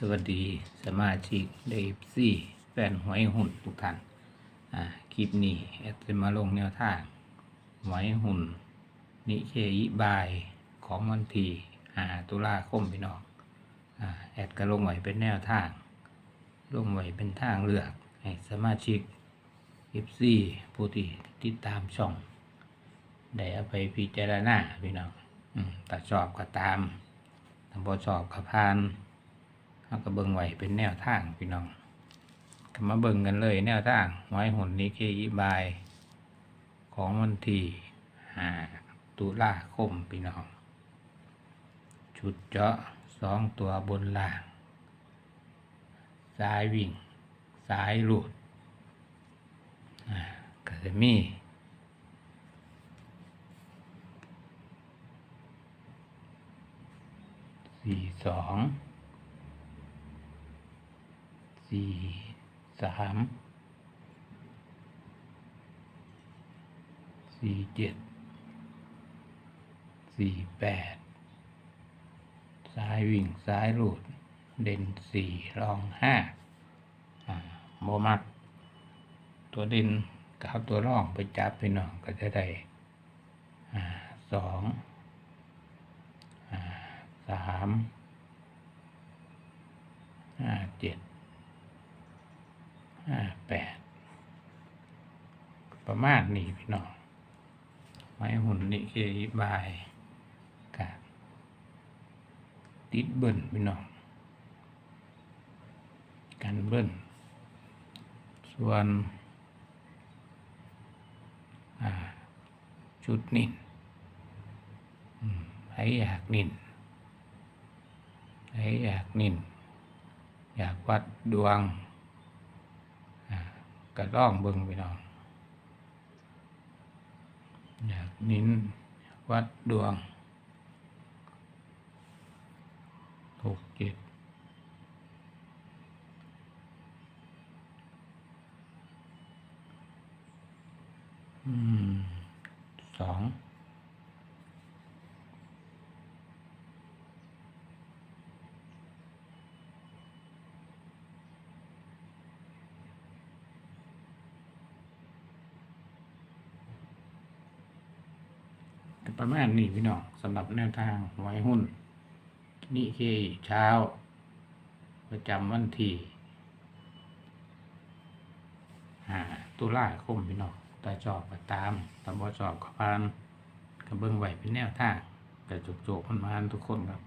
สวัสดีสมาชิกเดฟซี่แฟนหวยหุ่นทุกท่านอ่าคลิปนี้แอดจะมาลงแนวทางหวยหุ่น นิเคอิบายของวันที่หาตุลาคมพี่น้องอ่าแอดก็ลงไว้เป็นแนวทาง ลงไว้เป็นทางเลือกให้สมาชิกเอฟซีผู้ที่ติดตามช่อง ได้เอาไปพิจารณาพี่น้องอตัดชอบก็ตามถ้าบ่ชอบก็ผ่าน เราก็เบิ่งไว้เป็นแนวทางพี่น้องก็มาเบิ่งกันเลย แนวทางหวยหุ่นนี้เคอีบาย ของวันที่หาตุลาคมพี่น้อง ชุดเจาะสองตัวบนล่าง สายวิ่ง สายหลุดก็จะมีสี่สอง สี่สามสี่เจ็ดสี่แปดซ้ายวิ่งซ้ายหลุดเด่นสี่รองห้าโมมัก ตัวเด่นกับเอาตัวร่องไปจับไปหน่องก็จะได้อ่าสองอ่าสามห้าเจ็ด ห้าแปดประมาณนี้พี่น้องไม้หุ่นนี่เคบายกับติดเบิ้ลพี่น้องกันเบิ้ลส่วนอ่าชุดนินอืมใครอยากนินใครอยากนิน อยากวัดดวง ก็ล่องเบิ่งไปน้องอยากนินวัดดวงหกเจ็ดอืมสอง ก็ ประมาณนี้พี่น้องสำหรับแนวทางหวยหุ้นนี่คือเช้า ประจำวันที่หาตุลาคมพี่น้องตาจอบก็ตามตำบอจอบก็พานกระเบื้องไหวเป็นแนวทางแต่จุกๆมันมาทุกคนครับ